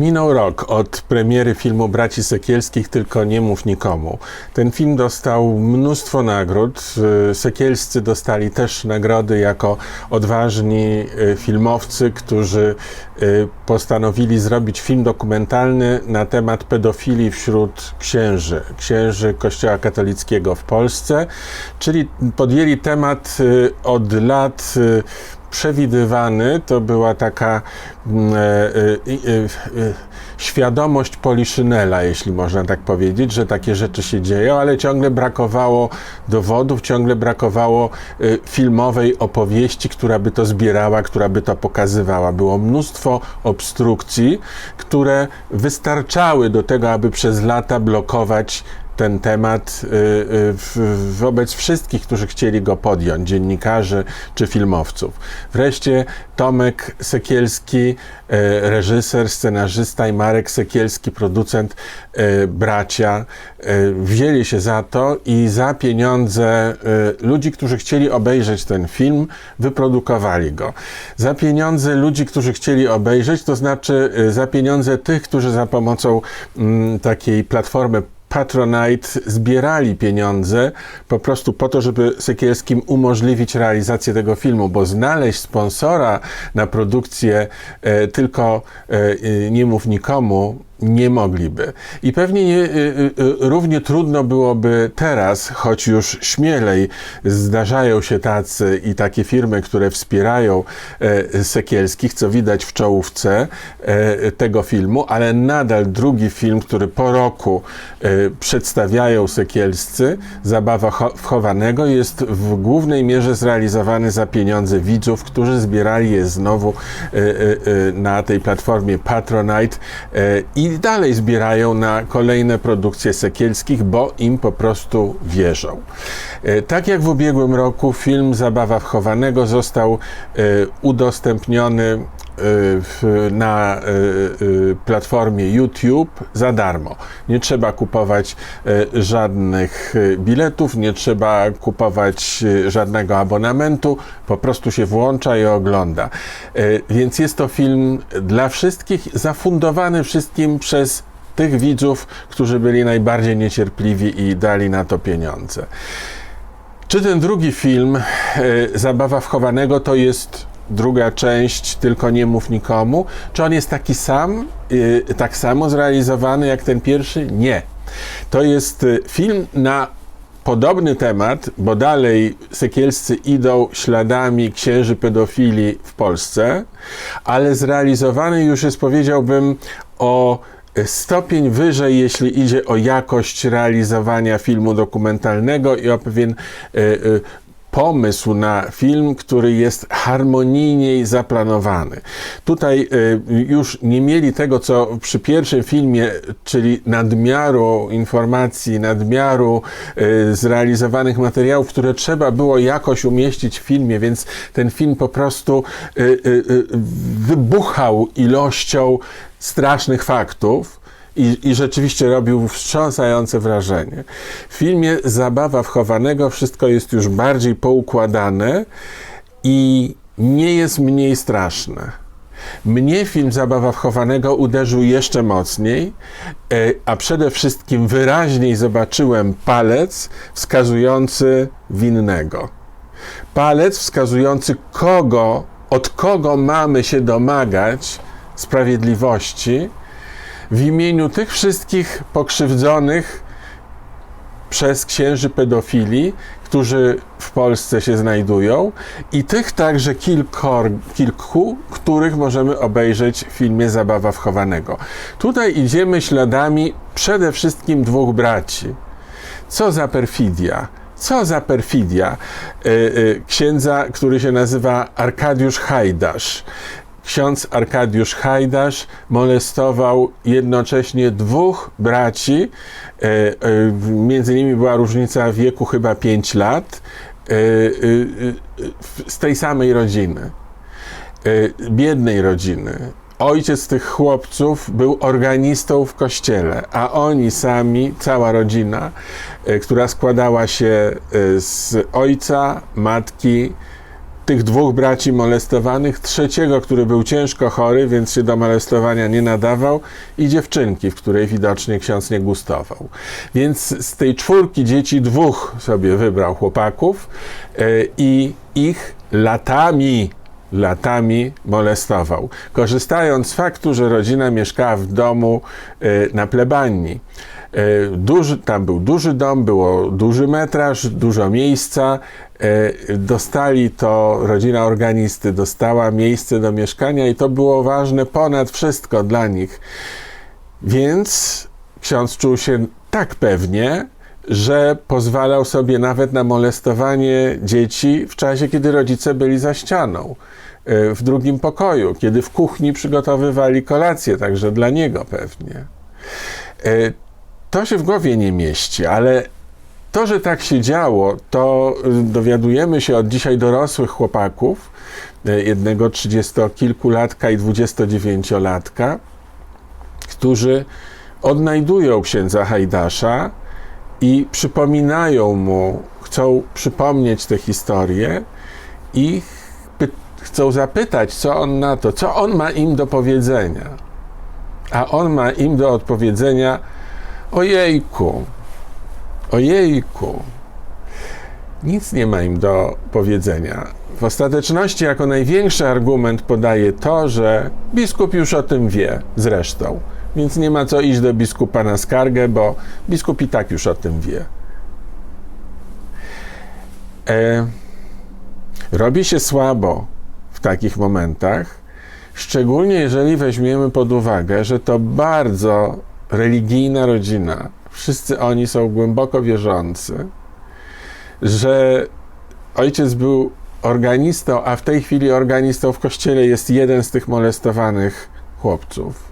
Minął rok od premiery filmu Braci Sekielskich, tylko nie mów nikomu. Ten film dostał mnóstwo nagród. Y, Sekielscy dostali też nagrody jako odważni y, filmowcy, którzy y, postanowili zrobić film dokumentalny na temat pedofilii wśród księży, księży Kościoła katolickiego w Polsce, czyli podjęli temat od lat przewidywany, to była taka mm, e, e, e, e, świadomość Poliszynela, jeśli można tak powiedzieć, że takie rzeczy się dzieją, ale ciągle brakowało dowodów, ciągle brakowało e, filmowej opowieści, która by to zbierała, która by to pokazywała. Było mnóstwo obstrukcji, które wystarczały do tego, aby przez lata blokować ten temat y, y, wobec wszystkich, którzy chcieli go podjąć, dziennikarzy czy filmowców. Wreszcie Tomek Sekielski, e, reżyser, scenarzysta i Marek Sekielski, producent, bracia, wzięli się za to i za pieniądze ludzi, którzy chcieli obejrzeć ten film, wyprodukowali go. Za pieniądze ludzi, którzy chcieli obejrzeć, to znaczy za pieniądze tych, którzy za pomocą mm, takiej platformy Patronite zbierali pieniądze po prostu po to, żeby Sekielskim umożliwić realizację tego filmu, bo znaleźć sponsora na produkcję e, tylko e, nie mów nikomu nie mogliby. I pewnie nie, e, e, e, równie trudno byłoby teraz, choć już śmielej zdarzają się tacy i takie firmy, które wspierają e, Sekielskich, co widać w czołówce e, tego filmu, ale nadal drugi film, który po roku e, przedstawiają Sekielscy, Zabawa cho- wchowanego, jest w głównej mierze zrealizowany za pieniądze widzów, którzy zbierali je znowu na tej platformie Patronite e, i dalej zbierają na kolejne produkcje Sekielskich, bo im po prostu wierzą. E, Tak jak w ubiegłym roku film Zabawa wchowanego został e, udostępniony w, na e, e, platformie YouTube za darmo. Nie trzeba kupować e, żadnych biletów, nie trzeba kupować żadnego abonamentu, po prostu się włącza i ogląda. Więc jest to film dla wszystkich, zafundowany wszystkim przez tych widzów, którzy byli najbardziej niecierpliwi i dali na to pieniądze. Czy ten drugi film, Zabawa wchowanego, to jest druga część, tylko nie mów nikomu? Czy on jest taki sam, e, tak samo zrealizowany jak ten pierwszy? Nie. To jest e, film na podobny temat, bo dalej Sekielscy idą śladami księży pedofili w Polsce, ale zrealizowany już jest, powiedziałbym, o stopień wyżej, jeśli idzie o jakość realizowania filmu dokumentalnego i o pewien e, pomysł na film, który jest harmonijniej zaplanowany. Tutaj e, już nie mieli tego, co przy pierwszym filmie, czyli nadmiaru informacji, nadmiaru e, zrealizowanych materiałów, które trzeba było jakoś umieścić w filmie, więc ten film po prostu e, wybuchał ilością strasznych faktów i, i rzeczywiście robił wstrząsające wrażenie. W filmie Zabawa wchowanego wszystko jest już bardziej poukładane i nie jest mniej straszne. Mnie film Zabawa wchowanego uderzył jeszcze mocniej, e, a przede wszystkim wyraźniej zobaczyłem palec wskazujący winnego. Palec wskazujący kogo, od kogo mamy się domagać sprawiedliwości w imieniu tych wszystkich pokrzywdzonych przez księży pedofili, którzy w Polsce się znajdują i tych także kilkor, kilku, których możemy obejrzeć w filmie Zabawa wchowanego. Tutaj idziemy śladami przede wszystkim dwóch braci. Co za perfidia! Co za perfidia y, y, księdza, który się nazywa Arkadiusz Hajdasz. Ksiądz Arkadiusz Hajdasz molestował jednocześnie dwóch braci. y, y, Między nimi była różnica wieku chyba 5 lat. y, z tej samej rodziny biednej rodziny. Ojciec tych chłopców był organistą w kościele, a oni sami, cała rodzina, która składała się z ojca, matki, tych dwóch braci molestowanych, trzeciego, który był ciężko chory, więc się do molestowania nie nadawał, i dziewczynki, w której widocznie ksiądz nie gustował. Więc z tej czwórki dzieci dwóch sobie wybrał chłopaków e, i ich latami latami molestował, korzystając z faktu, że rodzina mieszkała w domu e, na plebanii. E, Duży, tam był duży dom, było duży metraż, dużo miejsca. E, Dostali to, rodzina organisty dostała miejsce do mieszkania i to było ważne ponad wszystko dla nich. Więc ksiądz czuł się tak pewnie, że pozwalał sobie nawet na molestowanie dzieci w czasie, kiedy rodzice byli za ścianą, e, w drugim pokoju, kiedy w kuchni przygotowywali kolację, także dla niego pewnie. E, To się w głowie nie mieści, ale to, że tak się działo, to y, dowiadujemy się od dzisiaj dorosłych chłopaków, e, jednego trzydziestokilkulatka i dwudziestodziewięciolatka, którzy odnajdują księdza Hajdasza i przypominają mu, chcą przypomnieć tę historię i chcą zapytać, co on na to, co on ma im do powiedzenia. A on ma im do odpowiedzenia: Ojejku, ojejku. Nic nie ma im do powiedzenia. W ostateczności, jako największy argument podaje to, że biskup już o tym wie zresztą, więc nie ma co iść do biskupa na skargę, bo biskup i tak już o tym wie. E, robi się słabo w takich momentach, szczególnie jeżeli weźmiemy pod uwagę, że to bardzo religijna rodzina. Wszyscy oni są głęboko wierzący, że ojciec był organistą, a w tej chwili organistą w kościele jest jeden z tych molestowanych chłopców,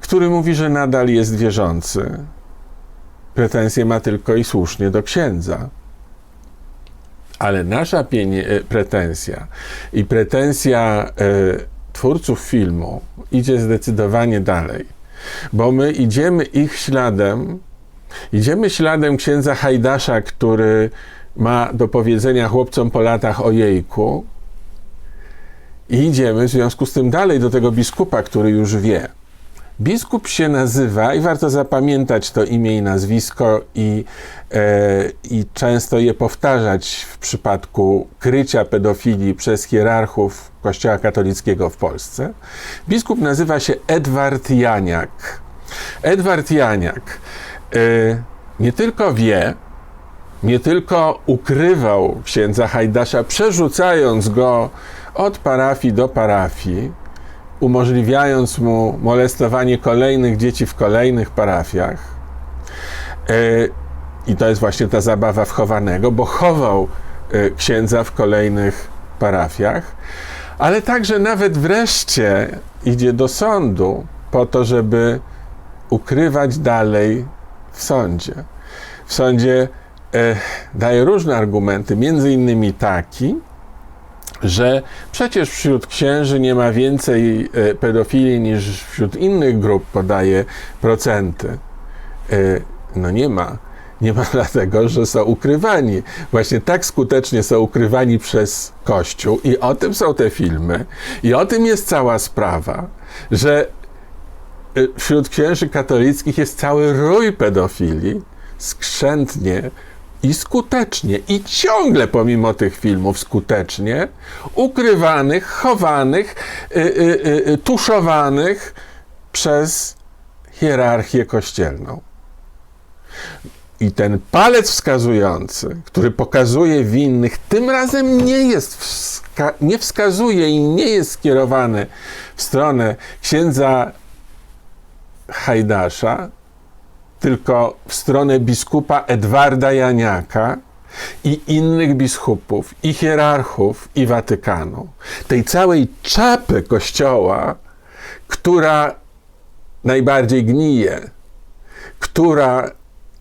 który mówi, że nadal jest wierzący. Pretensje ma tylko i słusznie do księdza. Ale nasza e, pretensja i pretensja e, twórców filmu idzie zdecydowanie dalej, bo my idziemy ich śladem, idziemy śladem księdza Hajdasza, który ma do powiedzenia chłopcom po latach o jejku i idziemy w związku z tym dalej do tego biskupa, który już wie. Biskup się nazywa, i warto zapamiętać to imię i nazwisko, i, e, i często je powtarzać w przypadku krycia pedofilii przez hierarchów Kościoła katolickiego w Polsce. Biskup nazywa się Edward Janiak. Edward Janiak e, nie tylko wie, nie tylko ukrywał księdza Hajdasza, przerzucając go od parafii do parafii, umożliwiając mu molestowanie kolejnych dzieci w kolejnych parafiach. E, I to jest właśnie ta zabawa wchowanego, bo chował e, księdza w kolejnych parafiach, ale także nawet wreszcie idzie do sądu po to, żeby ukrywać dalej w sądzie. W sądzie e, daje różne argumenty, między innymi taki, że przecież wśród księży nie ma więcej e, pedofilii niż wśród innych grup, podaje procenty. E, No nie ma. Nie ma dlatego, że są ukrywani. Właśnie tak skutecznie są ukrywani przez Kościół i o tym są te filmy i o tym jest cała sprawa, że e, wśród księży katolickich jest cały rój pedofilii, skrzętnie i skutecznie, i ciągle pomimo tych filmów skutecznie, ukrywanych, chowanych, y, y, y, tuszowanych przez hierarchię kościelną. I ten palec wskazujący, który pokazuje winnych, tym razem nie jest, wska- nie wskazuje i nie jest skierowany w stronę księdza Hajdasza, tylko w stronę biskupa Edwarda Janiaka i innych biskupów, i hierarchów, i Watykanu. Tej całej czapy kościoła, która najbardziej gnije, która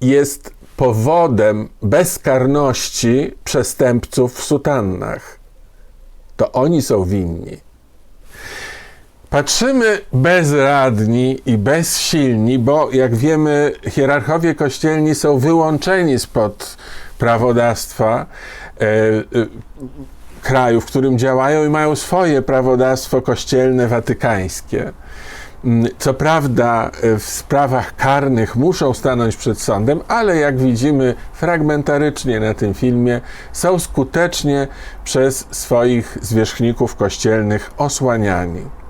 jest powodem bezkarności przestępców w sutannach. To oni są winni. Patrzymy bezradni i bezsilni, bo jak wiemy, hierarchowie kościelni są wyłączeni spod prawodawstwa e, e, kraju, w którym działają i mają swoje prawodawstwo kościelne watykańskie. Mm, Co prawda e, w sprawach karnych muszą stanąć przed sądem, ale jak widzimy fragmentarycznie na tym filmie, są skutecznie przez swoich zwierzchników kościelnych osłaniani.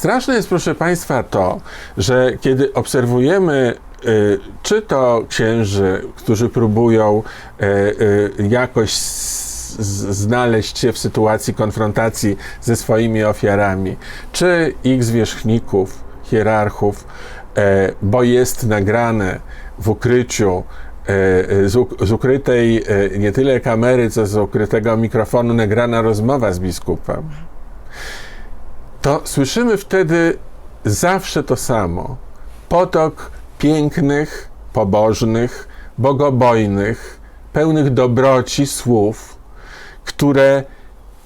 Straszne jest, proszę Państwa, to, że kiedy obserwujemy y, czy to księży, którzy próbują y, y, jakoś znaleźć się w sytuacji konfrontacji ze swoimi ofiarami, czy ich zwierzchników, hierarchów, e, bo jest nagrane w ukryciu e, z ukrytej e, nie tyle kamery, co z ukrytego mikrofonu nagrana rozmowa z biskupem to słyszymy wtedy zawsze to samo. Potok pięknych, pobożnych, bogobojnych, pełnych dobroci słów, które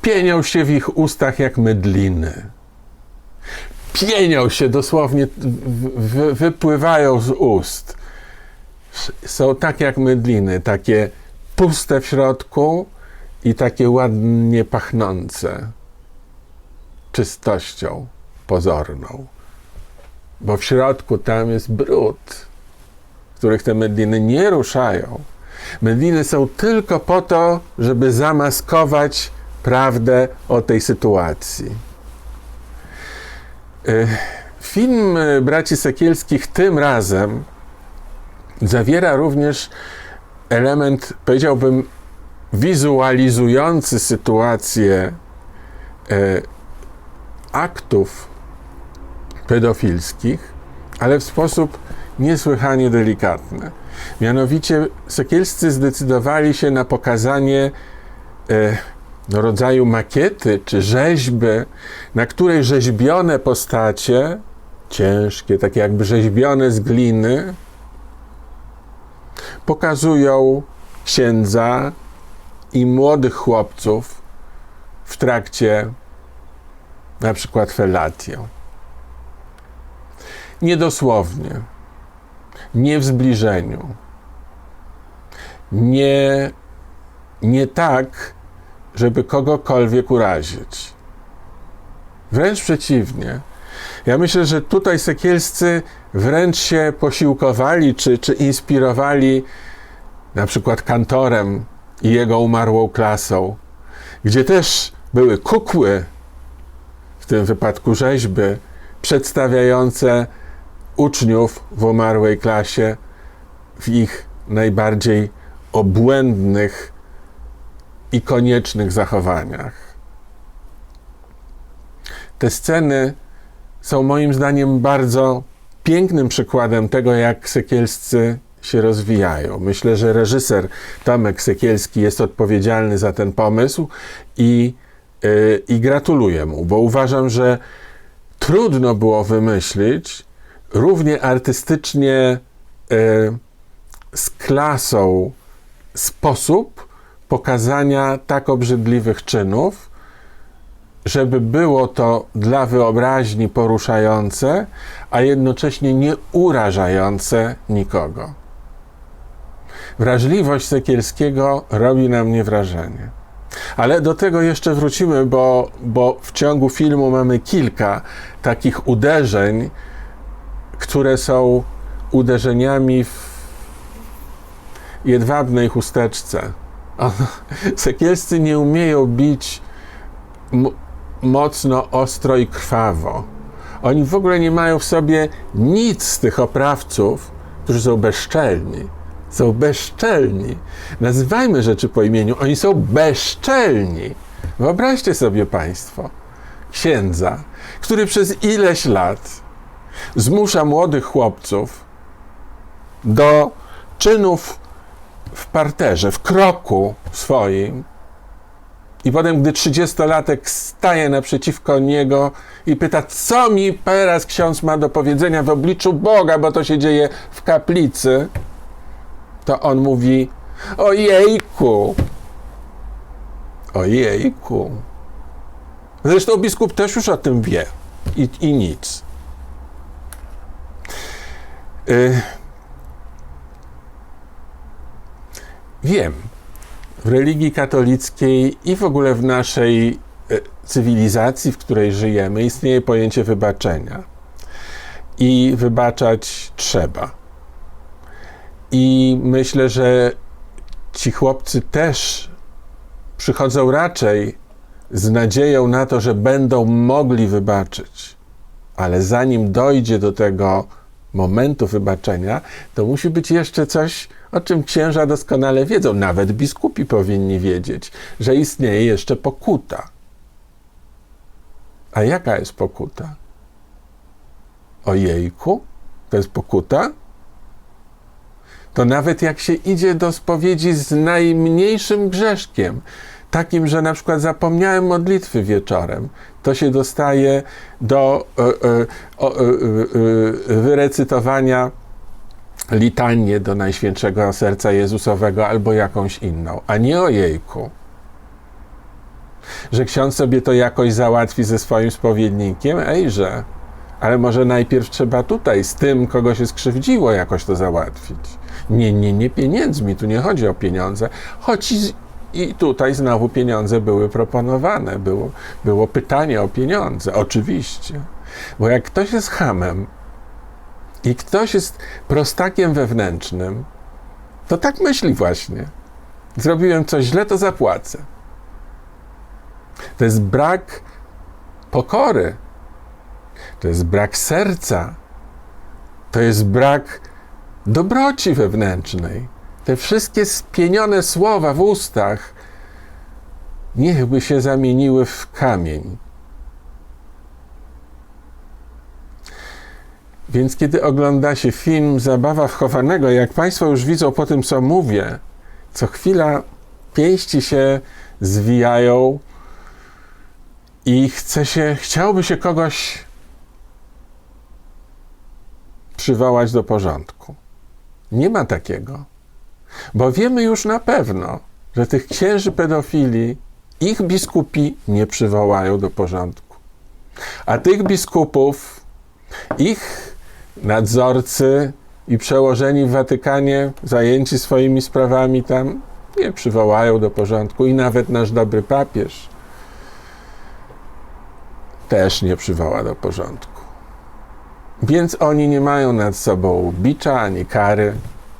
pienią się w ich ustach jak mydliny. Pienią się dosłownie, wypływają z ust. Są tak jak mydliny, takie puste w środku i takie ładnie pachnące czystością pozorną. Bo w środku tam jest brud, których te mydliny nie ruszają. Mydliny są tylko po to, żeby zamaskować prawdę o tej sytuacji. Y, Film braci Sekielskich tym razem zawiera również element, powiedziałbym, wizualizujący sytuację y, aktów pedofilskich, ale w sposób niesłychanie delikatny. Mianowicie Sekielscy zdecydowali się na pokazanie e, no, rodzaju makiety czy rzeźby, na której rzeźbione postacie, ciężkie, takie jakby rzeźbione z gliny, pokazują księdza i młodych chłopców w trakcie na przykład felatio. Niedosłownie, nie w zbliżeniu, nie, nie tak, żeby kogokolwiek urazić. Wręcz przeciwnie. Ja myślę, że tutaj Sekielscy wręcz się posiłkowali czy, czy inspirowali na przykład kantorem i jego umarłą klasą, gdzie też były kukły, w tym wypadku rzeźby, przedstawiające uczniów w umarłej klasie w ich najbardziej obłędnych i koniecznych zachowaniach. Te sceny są moim zdaniem bardzo pięknym przykładem tego, jak Sekielscy się rozwijają. Myślę, że reżyser Tomek Sekielski jest odpowiedzialny za ten pomysł i i gratuluję mu, bo uważam, że trudno było wymyślić równie artystycznie yy, z klasą sposób pokazania tak obrzydliwych czynów, żeby było to dla wyobraźni poruszające, a jednocześnie nie urażające nikogo. Wrażliwość Sekielskiego robi na mnie wrażenie. Ale do tego jeszcze wrócimy, bo, bo w ciągu filmu mamy kilka takich uderzeń, które są uderzeniami w jedwabnej chusteczce. Sekielscy nie umieją bić mocno, ostro i krwawo. Oni w ogóle nie mają w sobie nic z tych oprawców, którzy są bezczelni są bezczelni. Nazywajmy rzeczy po imieniu. Oni są bezczelni. Wyobraźcie sobie Państwo księdza, który przez ileś lat zmusza młodych chłopców do czynów w parterze, w kroku swoim. I potem, gdy trzydziestolatek staje naprzeciwko niego i pyta, co mi teraz ksiądz ma do powiedzenia w obliczu Boga, bo to się dzieje w kaplicy, to on mówi: Ojejku, ojejku. Zresztą biskup też już o tym wie i, i nic. Y... Wiem, w religii katolickiej i w ogóle w naszej e, cywilizacji, w której żyjemy, istnieje pojęcie wybaczenia. I wybaczać trzeba. I myślę, że ci chłopcy też przychodzą raczej z nadzieją na to, że będą mogli wybaczyć. Ale zanim dojdzie do tego momentu wybaczenia, to musi być jeszcze coś, o czym księża doskonale wiedzą, nawet biskupi powinni wiedzieć, że istnieje jeszcze pokuta. A jaka jest pokuta? Ojejku, to jest pokuta? To nawet jak się idzie do spowiedzi z najmniejszym grzeszkiem, takim, że na przykład zapomniałem modlitwy wieczorem, to się dostaje do e, e, wyrecytowania litanię do Najświętszego Serca Jezusowego albo jakąś inną, a nie o jejku. Że ksiądz sobie to jakoś załatwi ze swoim spowiednikiem, ejże, ale może najpierw trzeba tutaj z tym, kogo się skrzywdziło, jakoś to załatwić. Nie, nie, nie pieniędzmi, tu nie chodzi o pieniądze, choć i, i tutaj znowu pieniądze były proponowane, było, było pytanie o pieniądze, oczywiście. Bo jak ktoś jest hamem i ktoś jest prostakiem wewnętrznym, to tak myśli właśnie. Zrobiłem coś źle, to zapłacę. To jest brak pokory, to jest brak serca, to jest brak dobroci wewnętrznej. Te wszystkie spienione słowa w ustach niechby się zamieniły w kamień. Więc kiedy ogląda się film Zabawa wchowanego, jak Państwo już widzą po tym, co mówię, co chwila pięści się zwijają i chce się, chciałby się kogoś przywołać do porządku. Nie ma takiego. Bo wiemy już na pewno, że tych księży pedofili ich biskupi nie przywołają do porządku. A tych biskupów, ich nadzorcy i przełożeni w Watykanie, zajęci swoimi sprawami tam, nie przywołają do porządku. I nawet nasz dobry papież też nie przywoła do porządku. Więc oni nie mają nad sobą bicza ani kary,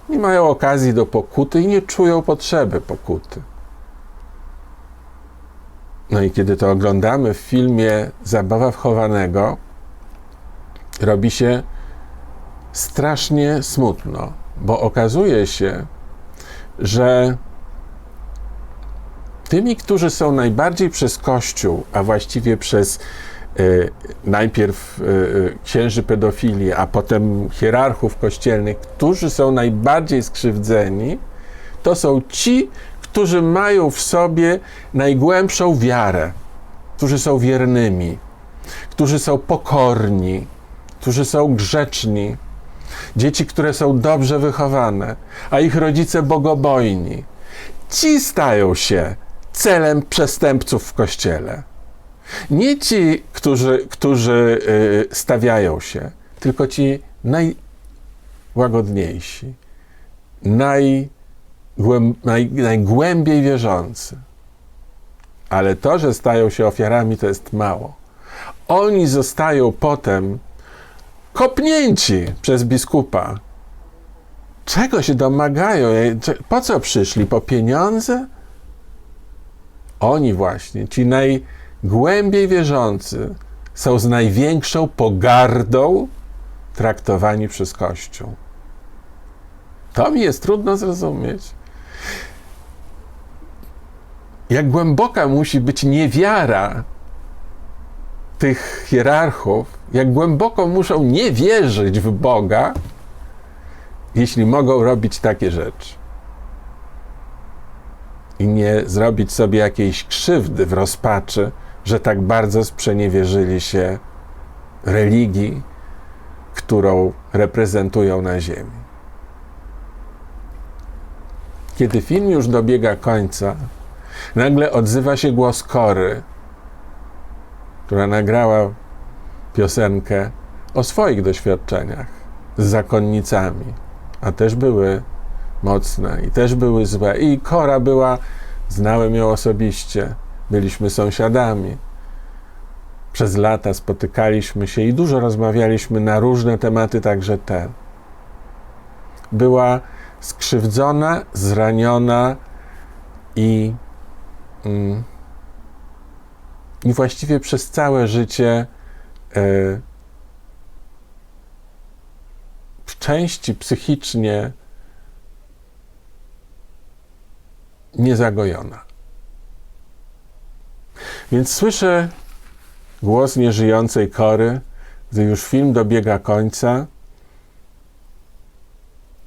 nie mają okazji do pokuty i nie czują potrzeby pokuty. No i kiedy to oglądamy w filmie Zabawa wchowanego, robi się strasznie smutno, bo okazuje się, że tymi, którzy są najbardziej przez Kościół, a właściwie przez najpierw y, y, księży pedofili, a potem hierarchów kościelnych, którzy są najbardziej skrzywdzeni, to są ci, którzy mają w sobie najgłębszą wiarę, którzy są wiernymi, którzy są pokorni, którzy są grzeczni, dzieci, które są dobrze wychowane, a ich rodzice bogobojni. Ci stają się celem przestępców w kościele. Nie ci, którzy, którzy y, stawiają się, tylko ci najłagodniejsi, naj, naj, najgłębiej wierzący. Ale to, że stają się ofiarami, to jest mało. Oni zostają potem kopnięci przez biskupa. Czego się domagają? Po co przyszli? Po pieniądze? Oni właśnie, ci najgłębiej wierzący, są z największą pogardą traktowani przez Kościół. To mi jest trudno zrozumieć. Jak głęboka musi być niewiara tych hierarchów, jak głęboko muszą nie wierzyć w Boga, jeśli mogą robić takie rzeczy. I nie zrobić sobie jakiejś krzywdy w rozpaczy, że tak bardzo sprzeniewierzyli się religii, którą reprezentują na ziemi. Kiedy film już dobiega końca, nagle odzywa się głos Kory, która nagrała piosenkę o swoich doświadczeniach z zakonnicami, a też były mocne i też były złe. I Kora była Znałem ją osobiście, byliśmy sąsiadami. Przez lata spotykaliśmy się i dużo rozmawialiśmy na różne tematy, także te. Była skrzywdzona, zraniona i, mm, i właściwie przez całe życie e, w części psychicznie niezagojona. Więc słyszę głos nieżyjącej kory, gdy już film dobiega końca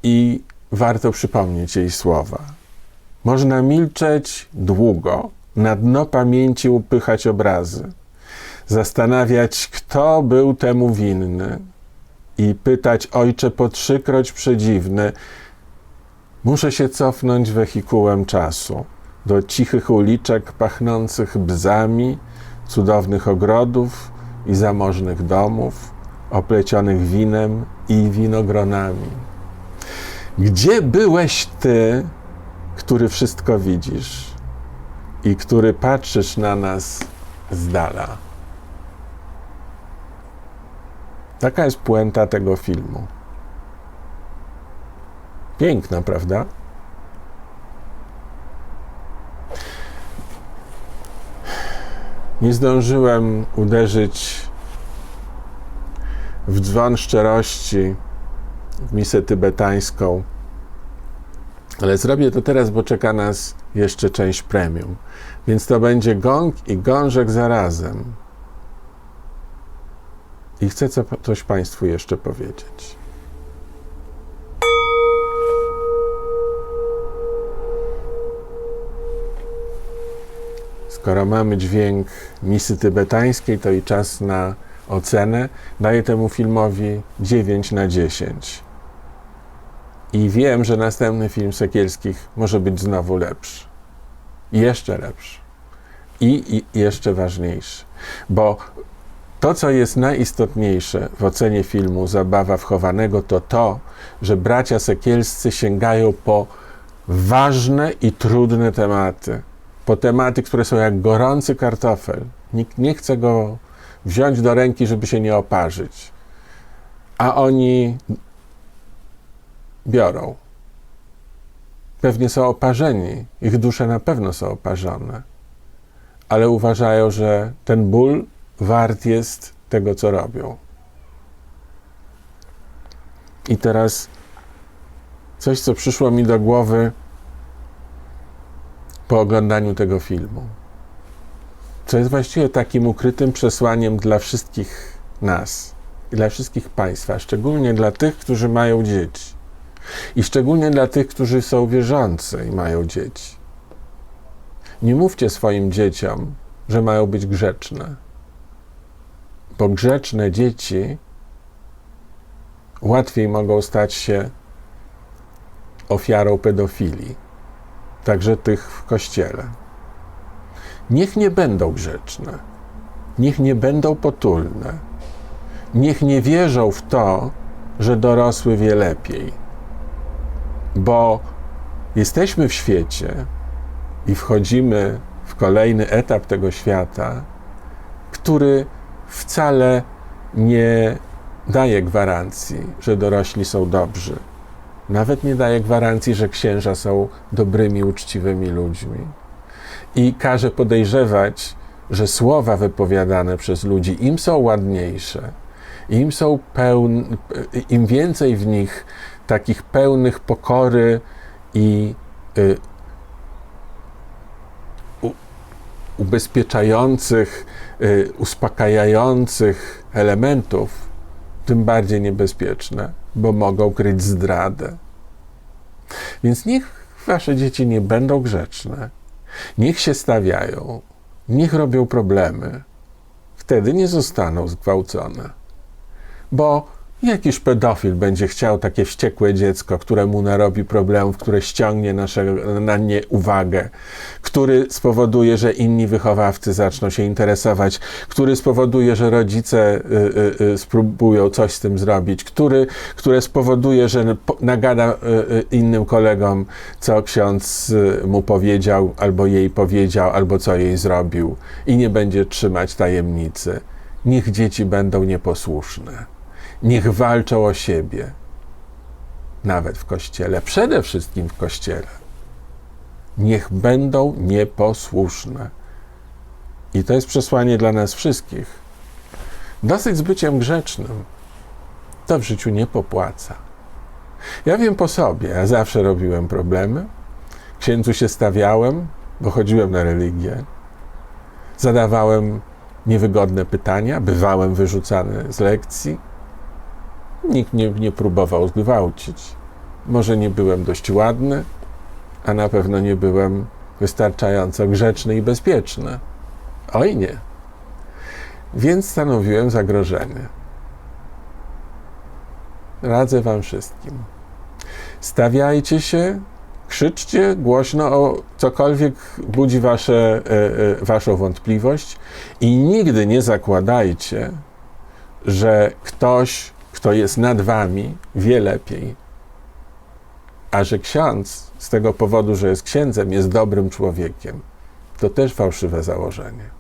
i warto przypomnieć jej słowa. Można milczeć długo, na dno pamięci upychać obrazy, zastanawiać, kto był temu winny i pytać, ojcze, po trzykroć przedziwny, muszę się cofnąć wehikułem czasu do cichych uliczek pachnących bzami, cudownych ogrodów i zamożnych domów, oplecionych winem i winogronami. Gdzie byłeś ty, który wszystko widzisz i który patrzysz na nas z dala? Taka jest puenta tego filmu. Piękna, prawda? Nie zdążyłem uderzyć w dzwon szczerości, w misę tybetańską, ale zrobię to teraz, bo czeka nas jeszcze część premium. Więc to będzie gong i gążek zarazem. I chcę co, coś Państwu jeszcze powiedzieć. Skoro mamy dźwięk misy tybetańskiej, to i czas na ocenę. Daję temu filmowi 9 na 10. I wiem, że następny film Sekielskich może być znowu lepszy. Jeszcze lepszy. I, I jeszcze ważniejszy. Bo to, co jest najistotniejsze w ocenie filmu Zabawa wchowanego, to to, że bracia Sekielscy sięgają po ważne i trudne tematy. Po tematy, które są jak gorący kartofel. Nikt nie chce go wziąć do ręki, żeby się nie oparzyć. A oni biorą. Pewnie są oparzeni, ich dusze na pewno są oparzone, ale uważają, że ten ból wart jest tego, co robią. I teraz coś, co przyszło mi do głowy po oglądaniu tego filmu. Co jest właściwie takim ukrytym przesłaniem dla wszystkich nas dla wszystkich Państwa, szczególnie dla tych, którzy mają dzieci. I szczególnie dla tych, którzy są wierzący i mają dzieci. Nie mówcie swoim dzieciom, że mają być grzeczne, bo grzeczne dzieci łatwiej mogą stać się ofiarą pedofilii, także tych w kościele. Niech nie będą grzeczne, niech nie będą potulne, niech nie wierzą w to, że dorosły wie lepiej bo jesteśmy w świecie i wchodzimy w kolejny etap tego świata, który wcale nie daje gwarancji, że dorośli są dobrzy. Nawet nie daje gwarancji, że księża są dobrymi, uczciwymi ludźmi. I każe podejrzewać, że słowa wypowiadane przez ludzi im są ładniejsze, im są pełne, im więcej w nich takich pełnych pokory i y, u, ubezpieczających, y, uspokajających elementów, tym bardziej niebezpieczne, bo mogą kryć zdradę. Więc niech wasze dzieci nie będą grzeczne, niech się stawiają, niech robią problemy. Wtedy nie zostaną zgwałcone, bo Jakiż pedofil będzie chciał takie wściekłe dziecko, które mu narobi problemów, które ściągnie nasze, na nie uwagę, który spowoduje, że inni wychowawcy zaczną się interesować, który spowoduje, że rodzice y, y, y, spróbują coś z tym zrobić, który, które spowoduje, że nagada y, y, innym kolegom, co ksiądz y, mu powiedział, albo jej powiedział, albo co jej zrobił i nie będzie trzymać tajemnicy. Niech dzieci będą nieposłuszne. Niech walczą o siebie. Nawet w kościele, przede wszystkim w kościele. Niech będą nieposłuszne. I to jest przesłanie dla nas wszystkich. Dosyć z byciem grzecznym. To w życiu nie popłaca. Ja wiem po sobie, ja zawsze robiłem problemy. Księdzu się stawiałem, bo chodziłem na religię. Zadawałem niewygodne pytania, bywałem wyrzucany z lekcji. Nikt nie, nie próbował zgwałcić. Może nie byłem dość ładny, a na pewno nie byłem wystarczająco grzeczny i bezpieczny. Oj nie. Więc stanowiłem zagrożenie. Radzę Wam wszystkim. Stawiajcie się, krzyczcie głośno o cokolwiek budzi wasze, e, e, Waszą wątpliwość i nigdy nie zakładajcie, że ktoś, kto jest nad Wami, wie lepiej. A że ksiądz z tego powodu, że jest księdzem, jest dobrym człowiekiem. To też fałszywe założenie.